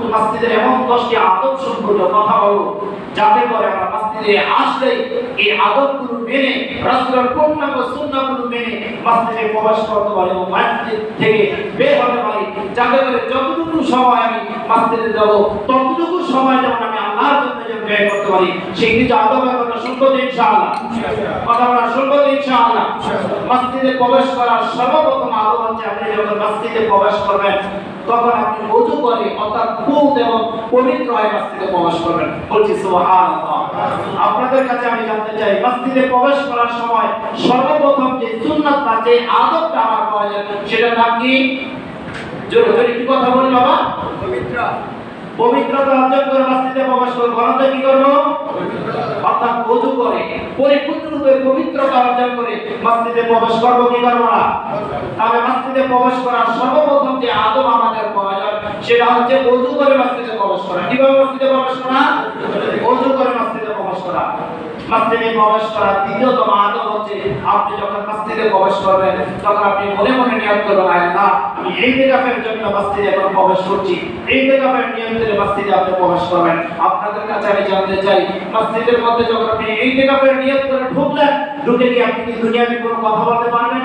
সম্পর্কে মসজিদের এমন দশটি আদব সম্পর্কে কথা বলব যাতে করে আমরা মসজিদে আসলে এই আদবগুলো মেনে, রাসূলের পূর্ণাঙ্গ সুন্নাহগুলো মেনে মসজিদে প্রবেশ করতে পারি এবং মসজিদ থেকে বের হতে পারি। যাতে করে যতটুকু সময় আমি মসজিদে যাব, ততটুকু সময় যেমন আমি আল্লাহর জন্য যেন ব্যয় করতে পারি, সেই কিছু আদব আমরা শুনব ইনশাআল্লাহ? কথা আমরা শুনব ইনশাআল্লাহ? মসজিদে প্রবেশ করার সর্বপ্রথম আদব হচ্ছে আপনি যখন মসজিদে প্রবেশ করবেন তখন আপনি ওযু করে অর্থাৎ পুত এবং পবিত্র হয়ে মসজিদে প্রবেশ করবেন। বলছি সুবহানাল্লাহ। আপনাদের কাছে আমি জানতে চাই মসজিদে প্রবেশ করার সময় সর্বপ্রথম যে সুন্নাত বা যে আদবটা আমার প্রয়োজন সেটা নাম কি? জোরে জোরে কি কথা বলি বাবা? পবিত্রতা। অর্জন করে মসজিদে প্রবেশ করব। কি করব? অর্থাৎ ওযু করে পরিপূর্ণরূপে পবিত্রতা অর্জন করে মসজিদে প্রবেশ করব কি করব না? তাহলে মসজিদে প্রবেশ করার সর্বপ্রথম যে আদব আমাদের প্রয়োজন, সেটা হচ্ছে ওযু করে মসজিদে প্রবেশ করা। কীভাবে মসজিদে প্রবেশ করা? ওযু করে মসজিদে প্রবেশ করা। মসজিদে প্রবেশ করার দ্বিতীয়তম আদব হচ্ছে আপনি যখন মসজিদে প্রবেশ করবেন, তখন আপনি মনে মনে নিয়ত করবেন আল্লাহ, আমি এই ইতিকাফের জন্য মসজিদে এখন প্রবেশ করছি। এই ইতিকাফের নিয়ন্ত্রণে মসজিদে আপনি প্রবেশ করবেন। আপনাদের কাছে আমি জানতে চাই, মসজিদের মধ্যে যখন আপনি এই ইতিকাফের নিয়ত করে ঢুকলেন, ঢুকে কি আপনি কি দুনিয়াবি কোনো কথা বলতে পারবেন?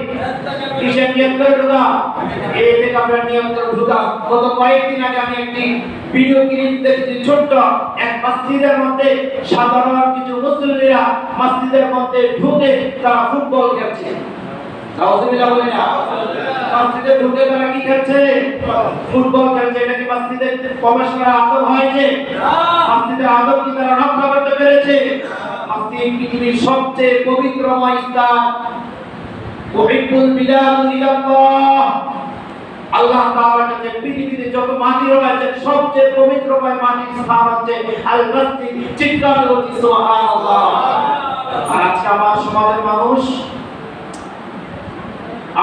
কিসের থেকে আপনার ঢুকা। গত কয়েকদিন আগে আমি একটি ভিডিও ক্লিপ দেখেছি ছোট্ট। এক মসজিদের মধ্যে সাধারণ কিছু মুসলিমরা মসজিদের মধ্যে ঢুকে তারা ফুটবল খেলছে। হয়েছে? পেরেছে? পৃথিবীর সবচেয়ে পবিত্রময় স্থান। উহিব্বুল বিলাদ আল্লাহ কাছে পৃথিবীতে যত মাটি রয়েছে, সবচেয়ে পবিত্রময় মাটির স্থান সুবহানাল্লাহ। আজকে আমার সমাজের মানুষ,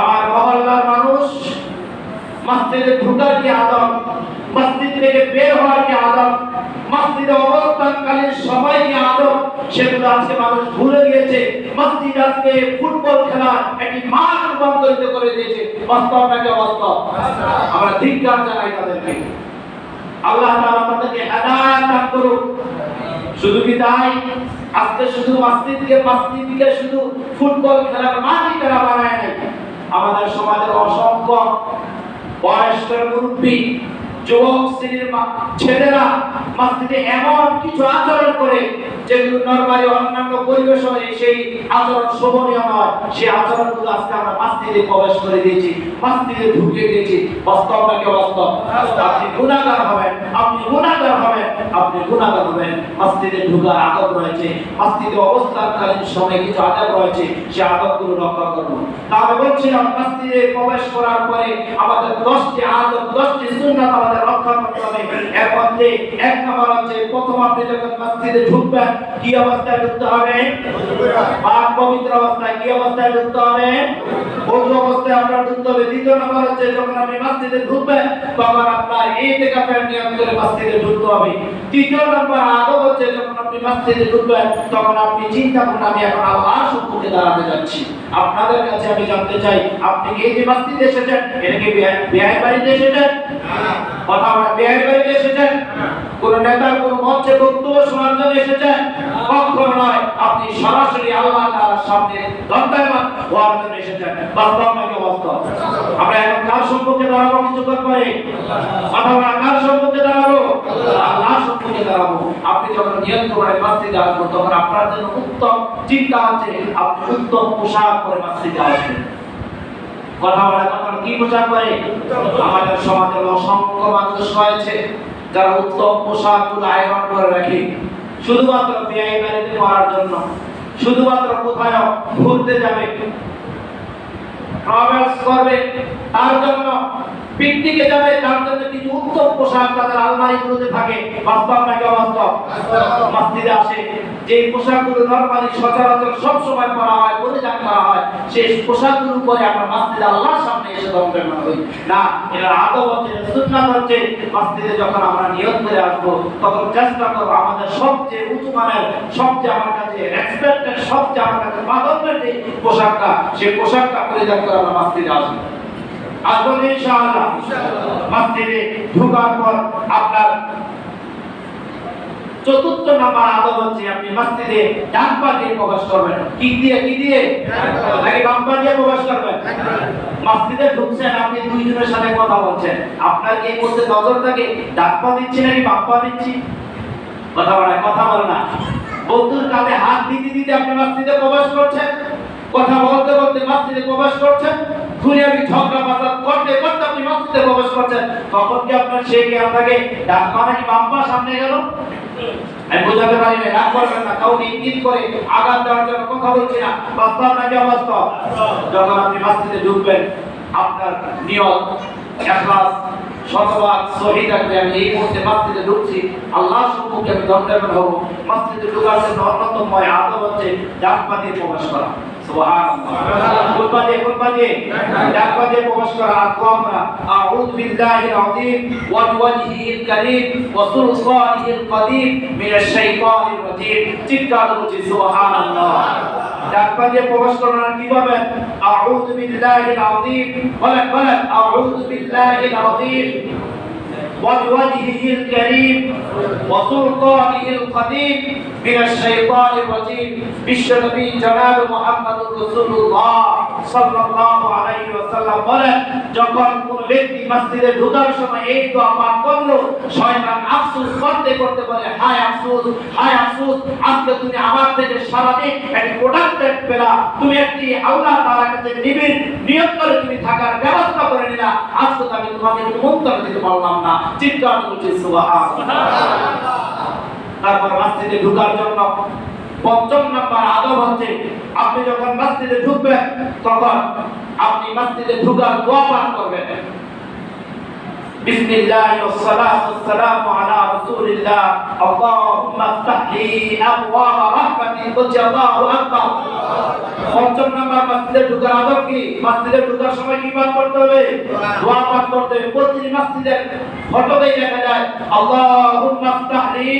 আমার মহল্লার মানুষ মসজিদে ঢুকার কি আদব? মসজিদ থেকে বের হওয়ার কি আদব? মসজিদে অবস্থানকালীন সময় কি আদব? সেগুলো আজকে মানুষ ভুলে গিয়েছে। মসজিদ আজকে ফুটবল খেলা একটি মাঠ রূপান্তরিত করে দিয়েছে। বাস্তব নাকি অবাস্তব আমরা ধিক্কার জানাই তাদেরকে। আল্লাহ তাআলা আমাদেরকে হেদায়েত দান করুক। শুধু কি তাই? আজকে শুধু মসজিদকে মসজিদকে শুধু ফুটবল খেলার মাঠই তারা বানায় নাই। আমাদের সমাজের অসংখ্য বয়স্ক মুরব্বী, যুবক শ্রেণির ছেলেরা এমন কিছু আচরণ করে যেগুলো নরমালি অন্যান্য পরিবেশ সেই আচরণ শোভনীয় নয়। সেই আচরণগুলো আজকে আমরা মসজিদে প্রবেশ করে দিয়েছি ঢুকে দিয়েছি। বাস্তব নাকি বাস্তব আপনি গুণাগার হবেন, আপনি গুণাগার মসজিদে ঢুকার আদব রয়েছে। মসজিদে অবস্থানকালীন কিছু আদব রয়েছে সেই আদবগুলো রক্ষা তাহলে বলছিলাম মসজিদে প্রবেশ করার পরে আমাদের দশটি আদব, দশটি সুন্নাত আমাদের রক্ষা করতে হবে। মধ্যে এক নম্বর হচ্ছে প্রথম আপনি যখন মসজিদে ঢুকবেন, কি অবস্থায় ঢুকতে হবে? পাক পবিত্র অবস্থায় কি অবস্থায় ঢুকতে হবে? ওযু অবস্থায় আপনার ঢুকতে হবে। দ্বিতীয় নম্বর হচ্ছে যখন আপনি মসজিদে ঢুকবেন, তখন আপনার এই থেকে মসজিদে ঢুকতে হবে। তৃতীয় নম্বর আদব হচ্ছে যখন আপনি মসজিদে ঢুকবেন তখন আপনি চিন্তা করুন আমি এখন সম্মুখে দাঁড়াতে যাচ্ছি। আপনাদের কাছে আমি জানতে চাই আপনি কি এই যে মসজিদে এসেছেন এটা কি বিয়ে বাড়িতে এসেছেন? কথা আমরা বিয়ে বাড়িতে এসেছেন? কোন নেতার কোন মঞ্চে বক্তব্য শোনার জন্য এসেছেন? কখনো নয়, আপনি সরাসরি আল্লাহ তাআলার সামনে দণ্ডায়মান হওয়ার জন্য এসেছেন। বাস্তব নাকি বাস্তব আমরা এখন কার সম্পর্কে দাঁড়াবো কিছুক্ষণ পরে? আমরা কার সম্পর্কে দাঁড়াবো? আল্লাহ সম্পর্কে দাঁড়াবো। আপনি যখন নিয়ন্ত্রণ করে আসবেন, তখন আপনার জন্য উত্তম চিন্তা আছে, আপনি উত্তম পোশাক পরে মসজিদে আসবেন। কথা বলা তখন কি পোশাক পরে? আমাদের সমাজের অসংখ্য মানুষ রয়েছে, যারা উত্তম পোশাকগুলো আয়োজন করে রাখে। শুধুমাত্র বিয়ে করার জন্য। শুধুমাত্র কোথায় ঘুরতে যাবে। ট্রাভেলস করবে। তার জন্য পিকনিকে যাবে, তার জন্য কিছু উত্তম পোশাক তাদের আলমারিগুলোতে থাকে। বাস্তব নাকি অবাস্তব মসজিদে আসে যে পোশাকগুলো নরমালি সচরাচর সব সময় পরা হয় পরিধান করা হয়, সেই পোশাকগুলো পরে আমরা মসজিদে আল্লাহর সামনে এসে দমদম হই। না এটা আদব হচ্ছে সুন্নাত হচ্ছে। মসজিদে যখন আমরা নিয়ত করে আসব, তখন চেষ্টা করব আমাদের সবচেয়ে উঁচু মানের, সবচেয়ে আমার কাছে রেসপেক্টেড সবচেয়ে আমার কাছে মাধবের যে পোশাকটা, সেই পোশাকটা পরিধান করে আমরা মসজিদে আসব। আসব তো ইনশাআল্লাহ। মসজিদে ঢোকার পর আপনার চতুর্থ নাম্বার আদব হচ্ছে আপনি মসজিদে ডান পা দিয়ে প্রবেশ করবেন। কি দিয়ে কি দিয়ে? নাকি বাম পা দিয়ে প্রবেশ করবেন? মসজিদে ঢুকছেন, আপনি দুইজনের সাথে কথা বলছেন। আপনার এই মধ্যে নজর থাকে? ডান পা দিচ্ছি নাকি বাম পা দিচ্ছি? কথা কথা বলে না। বন্ধুর কাঁধে হাত দিতে দিতে আপনি মসজিদে প্রবেশ করছেন। কথা বলতে বলতে মসজিদে প্রবেশ করছেন। দুনিয়াবি ঝগড়া করতে করতে আপনি মসজিদে প্রবেশ করছেন, তখন কি আপনার সে কি আপনাকে ডান পা নাকি বাম পা সামনে গেল? আমি বোঝাতে পারি না রাগ করবেন না, কাউকে ইঙ্গিত করে দেওয়ার জন্য কথা বলছি না। বাস্তব নাকি অবাস্তব? যখন আপনি মসজিদে ঢুকবেন, আপনার নিয়ত এখলাস সহি আমি এই মুহূর্তে মসজিদে ঢুকছি আল্লাহ সম্মুখে আমি দণ্ডায়মান হব। মসজিদে ঢুকার জন্য অন্যতম আদব হচ্ছে ডাক পা দিয়ে প্রবেশ করা। সুবহানাল্লাহ। কোন পা দিয়ে কোন পা দিয়ে ডাক পা দিয়ে প্রবেশ করা আর আউযু বিল্লাহিল আযীম ওয়া বিওয়াজহিল কীভাবে আউযু বিল্লাহিল আযীম। বলেন বলেন, আউযু وبوجهه الكريم وسلطانه القديم من الشيطان الرجيم বিশ্বনবী জনাব মুহাম্মদুর রাসূলুল্লাহ সাল্লাল্লাহু আলাইহি ওয়াসাল্লাম বলেন যখন কোন ব্যক্তি মসজিদে ঢোকার সময় এই দোয়া পাঠ করলো শয়তান আফসোস করতে করতে বলে হায় আফসোস হায় আফসোস আজকে তুমি আমার থেকে সারাদিন একটি প্রোডাক্টেড পেলা তুমি একটি আল্লাহ তাআলার কাছে নিবিড় নিয়ত করে তুমি থাকার ব্যবস্থা করে নিলা আজকে তো আমি তোমাকে মুক্তর দিতে পারলাম না চিৎকার করছে তারপর মসজিদে ঢুকার জন্য পঞ্চম নাম্বার আদব হচ্ছে, আপনি যখন মসজিদে ঢুকবেন, তখন আপনি মসজিদে ঢুকার দোয়া পাঠ করবেন। بسم الله والصلاة والسلام على رسول الله اللهم افتح لي أبواب رحمتك قل الله أكبر পঞ্চম নাম্বার মসজিদে ঢোকার আদব কি মসজিদে ঢোকার সময় কি পাঠ করতে হবে দোয়া পাঠ করতে হবে প্রতিটি মসজিদের ফটোতেই দেখা যায় আল্লাহুম্মা আফতাহলি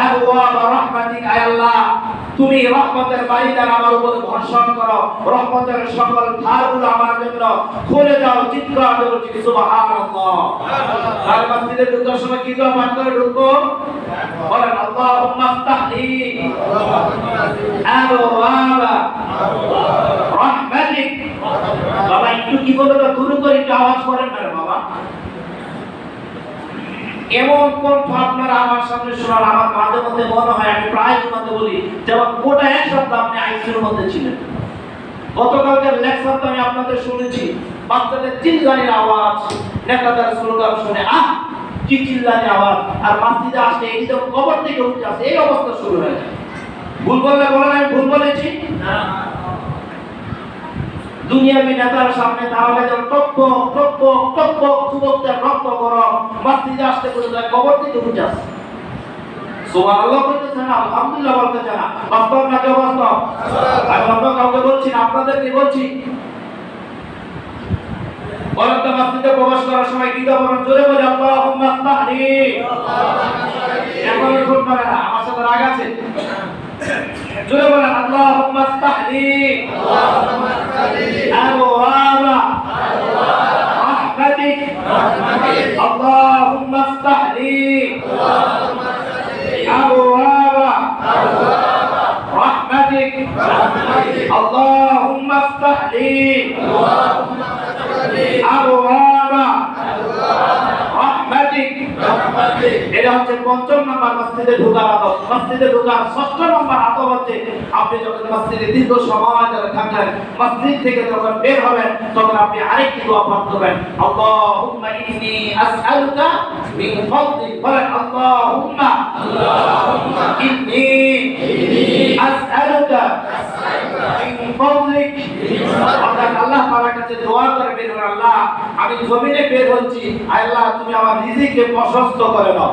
আবওয়াব রাহমাতিক আয় আল্লাহ তুমি রহমতের বাড়িদার আমার উপর বর্ষণ করো। রহমতের সকল ধারগুলো আমার জন্য খুলে দাও সুবহানাল্লাহ। আর মসজিদে ঢোকার সময় কি করে ঢুকবো বলেন, আল্লাহুম্মা রহমাতিক। বাবা, একটু কি বলতো? দুরু করে একটু আওয়াজ করেন না বাবা। এমন কণ্ঠ আপনারা আমার সামনে শোনার আমার মাঝে মধ্যে মনে হয়? আমি প্রায় তোমাকে বলি, যেমন গোটা এক সপ্তাহ আপনি আইসিউর মধ্যে ছিলেন। গতকালকের লেকচার তো আমি আপনাদের শুনেছি। বাচ্চাদের চিল্লানির আওয়াজ, নেতাদের স্লোগান শুনে, আহ, কি চিল্লানির আওয়াজ? আর মাসজিদে আসলে এই যখন কবর থেকে উঠে আসে, এই অবস্থা শুরু হয়ে যায়। ভুল বললে বলেন, আমি ভুল বলেছি? দুনিয়াবি নেতার সামনে তাহলে যেন টপ টপ টপ যুবকদের রক্ত গরম। মসজিদে আসতে করে যায় কবর থেকে উঠে আসে। আমি বলছি আপনাদেরকে বলছি। বলেন তো মসজিদে প্রবেশ করার সময় কি দেবো জোরে বলে আমার সাথে রাগ আছে? জোরে বলেন আল্লাহুম্মা ইফতাহলি আল্লাহুম্মা ইফতাহলি আবওয়াবা রাহমাতিক রাহমাতিক আল্লাহুম্মা ইফতাহলি আল্লাহুম্মা ইফতাহলি আবওয়াবা আবওয়াবা রাহমাতিক রাহমাতিক আল্লাহুম্মা ইফতাহলি আল্লাহুম্মা ইফতাহলি আবওয়াবা এটা হচ্ছে পঞ্চম নম্বর মসজিদে ঢোকার আদব। মসজিদে ঢোকার ষষ্ঠ নম্বর আদব হচ্ছে, আপনি যখন মসজিদে দীর্ঘ সময় ধরে থাকলেন মসজিদ থেকে যখন বের হবেন, তখন আপনি আরেকটি দোয়া পাঠ করবেন। আল্লাহুম্মা ইন্নী আসআলুকা মিন ফাদলিক বলেন, আল্লাহুম্মা ইন্নী আসআলুকা মিন ফাদলিক অর্থাৎ আল্লাহ তাআলার কাছে দোয়া করে বের হন আল্লাহ আমি জমিনে বের হচ্ছি আল্লাহ তুমি আমার রিজিককে প্রশস্ত করে দাও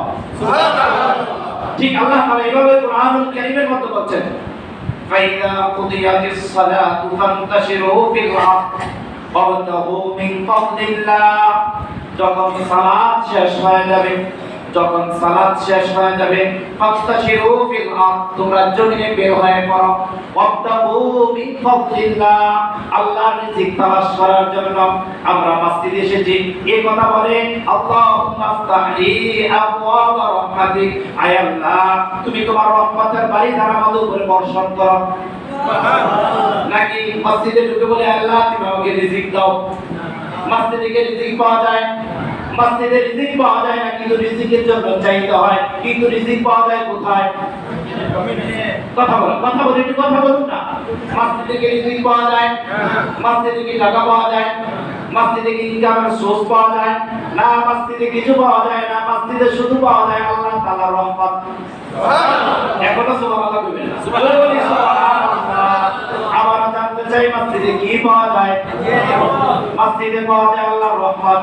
ঠিক আল্লাহ তাআলা এইভাবে কোরআনুল কারীমের মধ্যে বলছেন فإذا قضيت الصلاة فانتشروا في الأرض وابتغوا من فضل الله যখন সালাত শেষ হয়ে যাবে যখন সালাত শেষ হয়ে যাবে, ফাস্তাশিরু ফিল আরদ, তোমরা জমিনে বের হয়ে পড়ো। ওয়াবতাগু মিন ফাদলিল্লাহ, আল্লাহর রিজিক তালাশ করার জন্য আমরা মসজিদে এসেছি। এই কথা বলে, আল্লাহুম্মা আফতাহলি আবওয়াব রাহমাতিক। আয় আল্লাহ, তুমি তোমার রহমতের বাড়ি দ্বারা আমাদের উপরে বর্ষণ করো। নাকি মসজিদে ঢুকে বলে, আল্লাহ, তুমি আমাকে রিজিক দাও। মসজিদে গিয়ে রিজিক পাওয়া যায়। মসজিদে রিজিক পাওয়া যায় না কিন্তু রিজিকের জন্য চাইতে হয়। কিন্তু রিজিক পাওয়া যায় কোথায়? কথা বলো কথা বলে একটু কথা বলুন না। মসজিদে গিয়ে রিজিক পাওয়া যায় মসজিদে গিয়ে টাকা পাওয়া যায় মসজিদে গিয়ে ইনকামের সোর্স পাওয়া যায় না মসজিদে কিছু পাওয়া যায় না মসজিদে শুধু পাওয়া যায় আল্লাহ তাআলার রহমত। এখনও সুবহানাল্লাহ কইবেন না। সুবহানাল্লাহ। আবার জানতে চাই মসজিদে কি পাওয়া যায়? মসজিদে পাওয়া যায় আল্লাহর রহমত।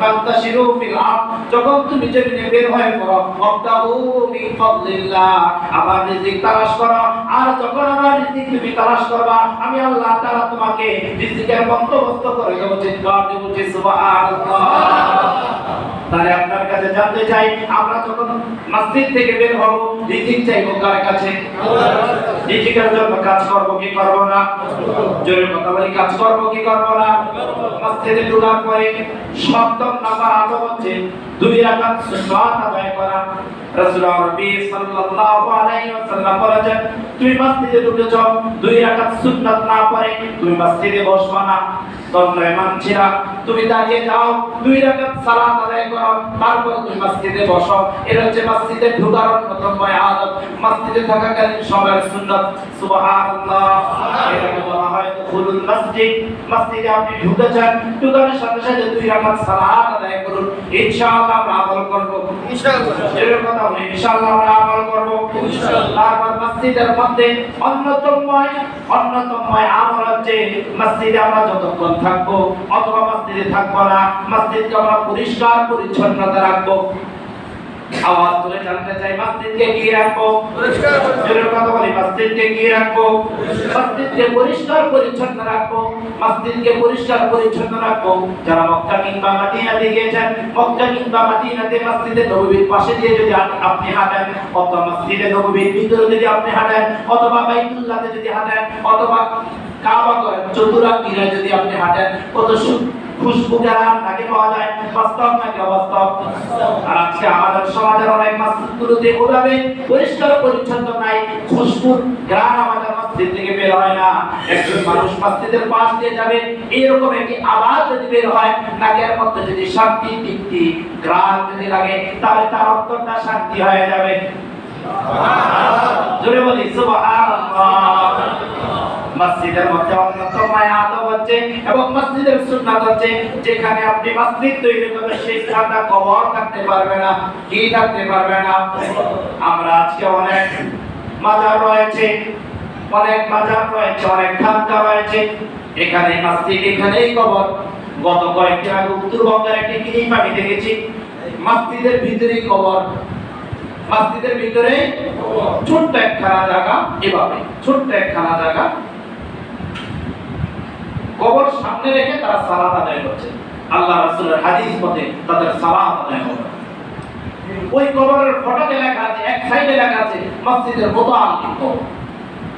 ফান্তাশিরু ফিল আরদ। যখন তুমি জমিনে বের হয়ে পড়ো ওয়াবতাগু মিন ফাদলিল্লাহ, আমার রিজিক তালাশ করো। আর যখন আমার রিজিক তুমি তালাশ করবা, আমি আল্লাহ তাআলা তোমাকে রিজিকের বন্দোবস্ত করে দেব, চিৎকার দেব সুবহানাল্লাহ। তাহলে আপনার কাছে জানতে চাই, আমরা যখন মসজিদ থেকে বের হব, রিজিক চাইব কার কাছে? রিজিকের জন্য কাজ করব কি করব না? জোরে কথা বলি, কাজ করব কি করব না? মসজিদে ঢোকার পরে সপ্তম নাম্বার আদব হচ্ছে দুই রাকাত সুন্নাত আদায় করা। রাসূলুল্লাহ নবী সাল্লাল্লাহু আলাইহি ওয়াসাল্লাম বলেছেন তুমি মসজিদে ঢুকেছ দুই রাকাত সুন্নাত না পড়ে তুমি মসজিদে বসবা না। তন্ময় মানছিরা তুমি দাঁড়িয়ে যাও দুই রাকাত সালাত আদায় করো তারপর তুমি মসজিদে বসো। এটা হচ্ছে মসজিদে ঢোকার অন্যতম আদব। মসজিদে থাকাকালীন সময়ের সুন্নাত সুবহানাল্লাহ। এটাকে বলা হয় দুখুলুল মসজিদ। মসজিদে আপনি ঢুকেছেন ঢুকার সাথে সাথে দুই রাকাত সালাত আদায় করুন। ইনশাআল্লাহ আমরা আমল করব। ইনশাআল্লাহ। এর কথা বলি ইনশাআল্লাহ আমরা আমল করব। ইনশাআল্লাহ। তারপর মসজিদের মধ্যে অন্যতম অন্যতম আমল হচ্ছে মসজিদে আমরা যতক্ষণ থাকব অথবা মসজিদে থাকব না মসজিদকে আমরা পরিষ্কার পরিচ্ছন্নতা রাখব। আওয়াজ তুলে জানতে চাই মসজিদকে কি রাখব? জোরে কথা বলি মসজিদকে কি রাখব? মসজিদকে পরিষ্কার পরিচ্ছন্ন রাখব। মসজিদকে পরিষ্কার পরিচ্ছন্ন রাখব। যারা মক্কা কিংবা মদিনাতে গিয়েছেন মক্কা কিংবা মদিনাতে মসজিদে নববীর পাশে দিয়ে যদি আপনি হাঁটেন অথবা মসজিদে নববীর ভিতরে যদি আপনি হাঁটেন অথবা বাইতুল্লাহতে যদি হাঁটেন অথবা কাবা করেন চতুরাঙ্গিরা যদি আপনি হাঁটেন কত সু- খুশবু গ্রাম নাকি পাওয়া যায়? বাস্তব নাকি অবাস্তব? আর আজকে আমাদের সমাজের অনেক ওভাবে পরিষ্কার পরিচ্ছন্ন নাই। খুশবুর গ্রাম আমাদের থেকে বের হয় না। একজন মানুষ পাশ দিয়ে যাবে এইরকম একটি আওয়াজ যদি বের হয় নাকের মধ্যে যদি শান্তি, তৃপ্তি গ্রাম যদি লাগে, তাহলে তার অন্তরটা শান্তি হয়ে যাবে। জোরে বলি, সুবহানাল্লাহ। মসজিদের মধ্যে অন্যতম আদব হচ্ছে এবং মসজিদের সুন্নাত হচ্ছে যেখানে আপনি মসজিদ তৈরি করবেন সেই স্থানটা কবর থাকতে পারবে না, কি থাকতে পারবে না। আমরা আজকে অনেক মাজার রয়েছে, অনেক মাজার রয়েছে, অনেক খানকা রয়েছে। এখানে মসজিদ, এখানেই কবর। গত কয়েকদিন আগে উত্তরবঙ্গের একটি ক্লিপ আমি দেখেছি। মসজিদের ভিতরেই কবর। মসজিদের ভিতরে ছোট্ট একখানা জায়গা, এভাবে ছোট্ট একখানা জায়গা। কবর সামনে রেখে তারা সালাত আদায় করছে। আল্লাহ রাসূলের হাদিস মতে তাদের সালাত আদায় হবে। ওই কবরের ফটোতে লেখা আছে, এক সাইডে লেখা আছে, মসজিদের মোতাল্লি কবর?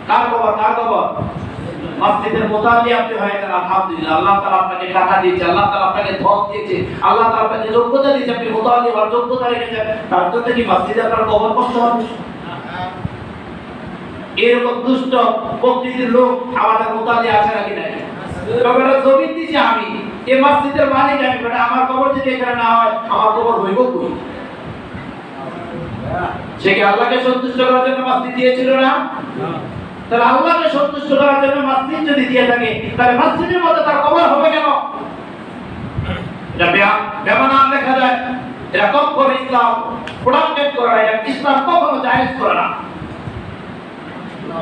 কার কবর? কার কবর? মসজিদের মোতাল্লি আপনি হয়ে গেলেন আলহামদুলিল্লাহ। আল্লাহ তাআলা আপনাকে টাকা দিয়েছে, আল্লাহ তাআলা আপনাকে ধন দিয়েছে, আল্লাহ তাআলা আপনাকে যোগ্যতা দিয়েছে, আপনি মোতাল্লি হওয়ার যোগ্যতা রেখেছেন। তার জন্য কি মসজিদে আপনার কবর করতে হবে? এরকম দুষ্ট প্রকৃতির লোক আমাদের মোতালি আছে নাকি নাই? তাহলে আল্লাহকে সন্তুষ্ট করার যদি দিয়ে থাকে, তাহলে মসজিদের মধ্যে তার কবর হবে কেন? এটা বেয়া- বেমানান লেখা যায়। এটা কখনো ইসলাম প্রোডাক্টেড করে এটা ইসলাম কখনো জায়েজ করে না।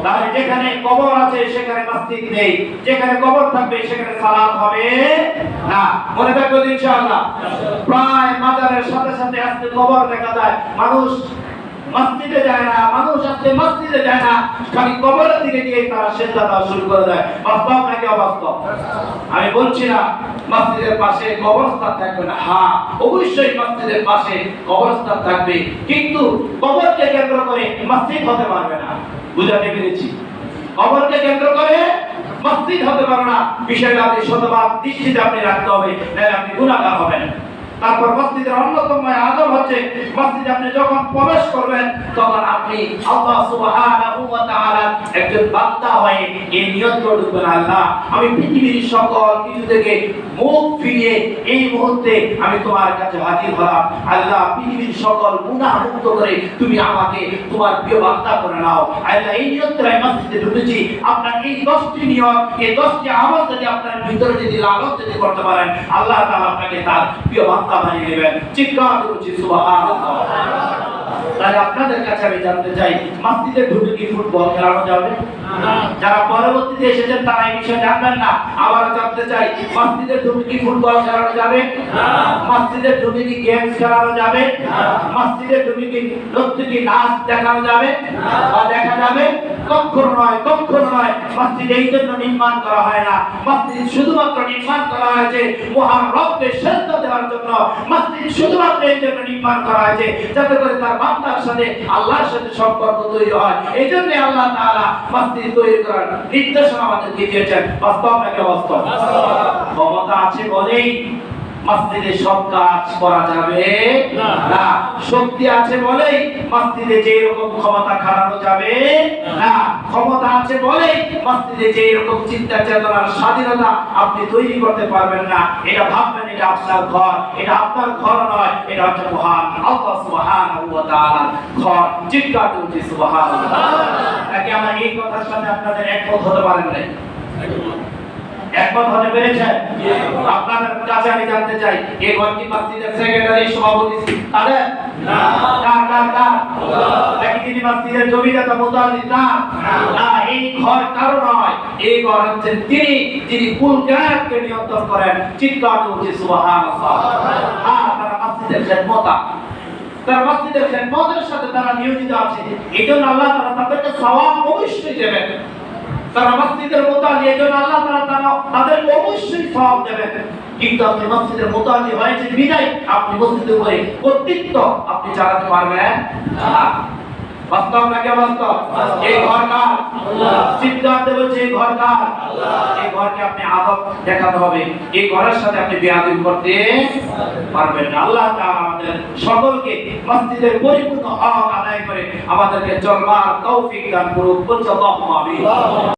তাহলে যেখানে কবর আছে, সেখানে মসজিদ নেই। যেখানে কবর থাকবে, সেখানে সালাত হবে না। মনে ইনশাআল্লাহ? প্রায় মাজারের সাথে সাথে আজকে কবর দেখা যায়। মানুষ মসজিদে যায় না, মানুষ আজকে মসজিদে যায় না। খালি কবরের দিকে গিয়ে তারা সেজদা দেওয়া শুরু করে দেয়। বাস্তব নাকি অবাস্তব? আমি বলছি না, মসজিদের পাশে কবরস্থান থাকবে না। হ্যাঁ অবশ্যই মসজিদের পাশে কবরস্থান থাকবে। কিন্তু কবরকে কেন্দ্র করে মসজিদ হতে পারবে না। বুঝাতে পেরেছি কবরকে কেন্দ্র করে মসজিদ হতে পারে না। বিষয়টা আপনি শতভাগ নিশ্চিত আপনি রাখতে হবে তাহলে আপনি গুণাগার হবেন। তারপর মসজিদের অন্যতম আদব হচ্ছে, মসজিদে আপনি যখন প্রবেশ করবেন, তখন আপনি আল্লাহ সুবহানাহু ওয়া তাআলা একজন বান্দা হয়ে এই নিয়ত করে ঢুকবেন আল্লাহ। আমি পৃথিবীর সকল কিছু থেকে মুখ ফিরিয়ে এই মুহূর্তে আমি তোমার কাছে হাজির হলাম। আল্লাহ, পৃথিবীর সকল গুনাহ মুক্ত করে তুমি আমাকে, তোমার প্রিয় বান্দা করে নাও। আল্লাহ, এই নিয়ত করে মসজিদে ঢুকেছি। আপনার এই দশটি নিয়ত, এই দশটি আমল যদি আপনার ভিতরে যদি লালন যদি করতে পারেন, আল্লাহ তাআলা আপনাকে তার প্রিয় বান্দা বানিয়ে নেবেন। চিৎকার করছি সুবহানাল্লাহ। তাহলে আপনাদের কাছে আমি জানতে চাই মসজিদে ঢুকে কি ফুটবল খেলানো যাবে? যারা পরবর্তীতে এসেছেন তারা এই বিষয়ে জানবেন না। আবার জানতে চাই মসজিদে ঢুকে কি ফুটবল খেলানো যাবে? মসজিদে ঢুকে কি গেমস খেলানো যাবে? মসজিদে ঢুকে কি নর্তকী নাচ দেখানো যাবে? বা দেখা যাবে? কখনো নয় কখনো নয়। মসজিদ এই জন্য নির্মাণ করা হয় না। মসজিদ শুধুমাত্র নির্মাণ করা হয়েছে মহান রবকে শ্রেষ্ঠ দেওয়ার জন্য। মসজিদ শুধুমাত্র এই জন্য নির্মাণ করা হয়েছে যাতে করে তার বান্দার সাথে আল্লাহর সাথে সম্পর্ক তৈরি হয়। এই জন্য আল্লাহ তাআলা তৈরি করার নির্দেশনা আমাদেরকে দিয়েছেন। বাস্তব নাকি বাস্তব ক্ষমতা আছে বলেই মসজিদে সব কাজ করা যাবে? না। শক্তি আছে বলেই মসজিদে যে রকম ক্ষমতা খাটানো যাবে? না। ক্ষমতা আছে বলেই মসজিদে যে রকম চিন্তা চেতনার স্বাধীনতা আপনি তৈরি করতে পারবেন না এটা ভাববেন এটা আপনার ঘর। এটা আপনার ঘর নয় এটা হচ্ছে মহান আল্লাহ সুবহানাহু ওয়া তাআলার ঘর। চিৎকার করছি সুবহানাল্লাহ। নাকি আমার এই কথার সাথে আপনাদের একমত হতে পারেন নাই। একমত হতে পেরেছেন আপনাদের কাছে আমি জানতে চাই ঘর কি মসজিদের সেক্রেটারি সভাপতি? তাদের কার কার কার? নাকি তিনি মসজিদের জমিদাতা মুতাল্লি না? না। এই ঘর কারও নয়। এই ঘর হচ্ছেন তিনি যিনি কুল কায়াতকে নিয়ন্ত্রণ করেন। চিৎকার করছে সুবহানাল্লাহ। হ্যাঁ তারা মসজিদের খেদমতা। তারা মসজিদের খেদমতের সাথে তারা নিয়োজিত আছে। এই জন্য আল্লাহ তারা তাদেরকে সওয়াব অবশ্যই দেবেন। তারা মসজিদের মোতালি আল্লাহ তারা তারা তাদের অবশ্যই সওয়াব দেবেন। কিন্তু আপনি মসজিদের মোতালি বিদায় আপনি মসজিদের উপরে কর্তৃত্ব আপনি চালাতে পারবেন না। বাস্তব নাকি বাস্তব এই ঘর কার সিদ্ধান্ত বলছে এই ঘর কার এই ঘরকে আপনি আদব দেখাতে হবে। এই ঘরের সাথে আপনি বেয়াদবি করতে পারবেন না। আল্লাহ তাআলা আমাদের সকলকে মসজিদের পরিপূর্ণ হক আদায় করে আমাদেরকে চলবার তৌফিক দান আমিন।